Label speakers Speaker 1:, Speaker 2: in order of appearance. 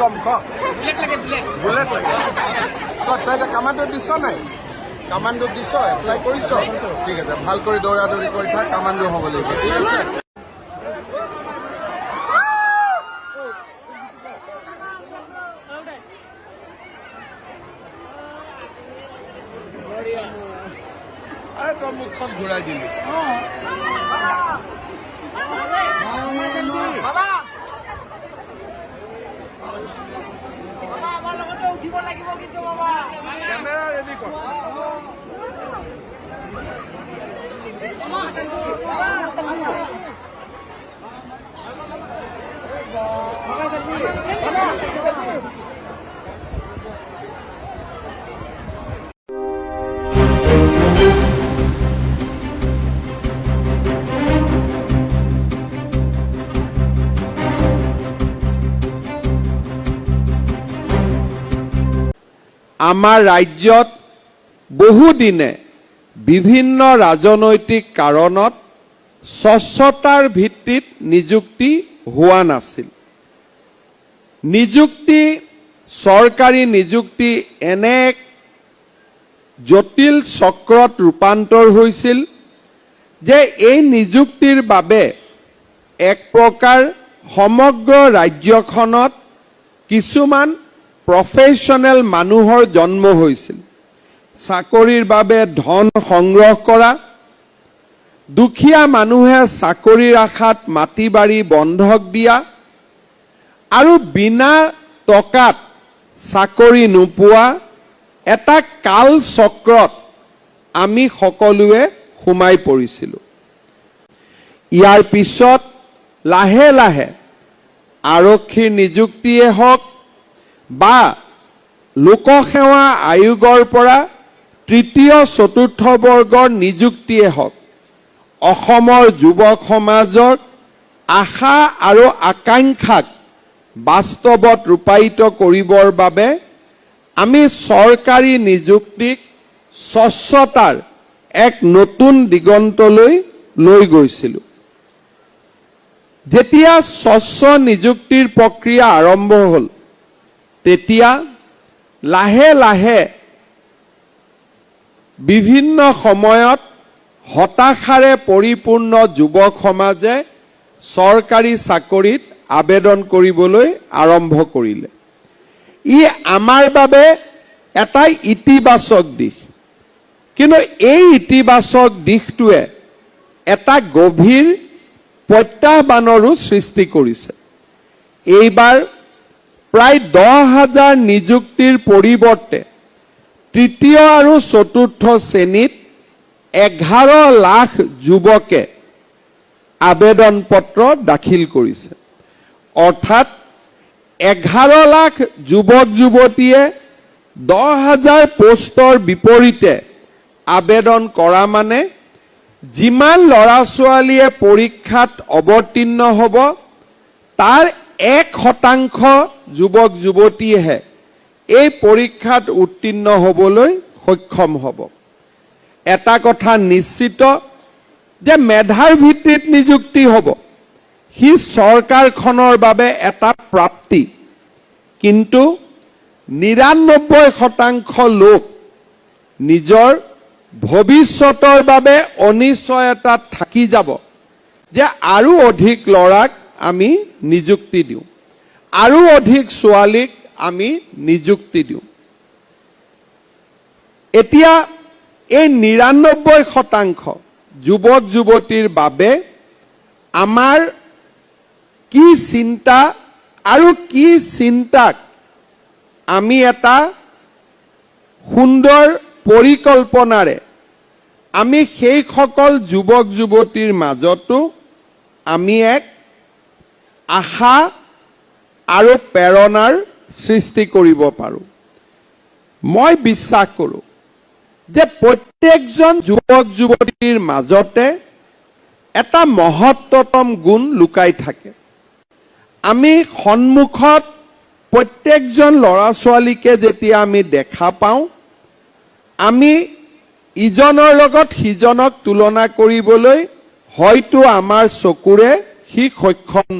Speaker 1: কম ক।
Speaker 2: বুলেট লাগে
Speaker 1: তই কামাণ্ডো দিছ নাই? কামাণ্ডো দিছ এপ্লাই কৰিছ? ঠিক আছে ভালো কৰি দৌৰা দৌৰি কৰি থাক কামাণ্ডো হ'ব লাগিব ঠিক আছে? মুখখন ঘূৰাই দিলি।
Speaker 2: বাবা আমাৰ লগতে উঠিব লাগিব কিন্তু বাবা
Speaker 1: কেমেৰা ৰেডি কৰ
Speaker 3: আমাৰ ৰাজ্যত বহুদিনে বিভিন্ন ৰাজনৈতিক কাৰণত স্বচ্ছতাৰ ভিত্তিত নিযুক্তি হোৱা নাছিল। নিযুক্তি, চৰকাৰী নিযুক্তি এনে এক জটিল চক্ৰত ৰূপান্তৰ হৈছিল যে এই নিযুক্তিৰ বাবে এক প্ৰকাৰ সমগ্ৰ ৰাজ্যখনত কিছুমান প্ৰফেশ্যনেল মানুহৰ জন্ম হৈছিল। চাকৰিৰ বাবে ধন সংগ্ৰহ কৰা দুখীয়া মানুহে চাকৰিৰ আশাত মাটি বাৰী বন্ধক দিয়া আৰু বিনা টকাত চাকৰি নোপোৱা এটা কাল চক্ৰত আমি সকলোৱে সোমাই পৰিছিলোঁ। ইয়াৰ পিছত লাহে লাহে আৰক্ষীৰ নিযুক্তিয়ে হওক বা লোকসেৱা আয়োগৰ পৰা তৃতীয় চতুৰ্থ বৰ্গৰ নিযুক্তিয়ে হওক, অসমৰ যুৱক সমাজৰ আশা আৰু আকাংক্ষাক বাস্তৱত ৰূপায়িত কৰিবৰ বাবে আমি চৰকাৰী নিযুক্তিক স্বচ্ছতাৰ এক নতুন দিগন্তলৈ লৈ গৈছিলোঁ। যেতিয়া স্বচ্ছ নিযুক্তিৰ প্ৰক্ৰিয়া আৰম্ভ হ'ল, তেতিয়া লাহে লাহে বিভিন্ন সময়ত হতাশাৰে পৰিপূৰ্ণ যুৱক সমাজে চৰকাৰী চাকৰিত আবেদন কৰিবলৈ আৰম্ভ কৰিলে। ই আমাৰ বাবে এটা ইতিবাচক দিশ। কিন্তু এই ইতিবাচক দিশটোৱে এটা গভীৰ প্ৰত্যাহ্বানৰো সৃষ্টি কৰিছে। এইবাৰ প্ৰায় দহ হাজাৰ নিযুক্তিৰ পৰিৱৰ্তে তৃতীয় আৰু চতুৰ্থ শ্ৰেণীত এঘাৰ লাখ যুৱকে আবেদন পত্ৰ দাখিল কৰিছে। অৰ্থাৎ এঘাৰ লাখ যুৱক যুৱতীয়ে দহ হাজাৰ পোষ্টৰ বিপৰীতে আবেদন কৰা মানে যিমান ল'ৰা ছোৱালীয়ে পৰীক্ষাত অৱতীৰ্ণ হ'ব, তাৰ এক শতাংশ যুৱক যুৱতীয়েহে এই পৰীক্ষাত উত্তীৰ্ণ হ'বলৈ সক্ষম হ'ব। এটা কথা নিশ্চিত যে মেধাৰ ভিত্তিত নিযুক্তি হ'ব। সি চৰকাৰখনৰ বাবে এটা প্ৰাপ্তি। কিন্তু নিৰান্নব্বৈ শতাংশ লোক নিজৰ ভৱিষ্যতৰ বাবে অনিশ্চয়তাত থাকি যাব যে আৰু অধিক ল'ৰাক আমি নিযুক্তি দিওঁ। আৰু অধিক ছোৱালীক আমি নিযুক্তি দিওঁ। এতিয়া এই নিৰান্নব্বৈ শতাংশ যুৱক যুৱতীৰ বাবে আমাৰ কি চিন্তা আৰু কি চিন্তাক আমি এটা সুন্দৰ পৰিকল্পনাৰে আমি সেইসকল যুৱক যুৱতীৰ মাজতো আমি এক আশা আৰু প্ৰেৰণাৰ সৃষ্টি কৰিব পাৰোঁ। মই বিশ্বাস কৰোঁ যে প্ৰত্যেকজন যুৱক যুৱতীৰ মাজতে এটা মহত্তম গুণ লুকাই থাকে। আমি সন্মুখত প্ৰত্যেকজন ল'ৰা ছোৱালীকে যেতিয়া আমি দেখা পাওঁ, আমি ইজনৰ লগত সিজনক তুলনা কৰিবলৈ হয়তো আমাৰ চকুৰে সি সক্ষম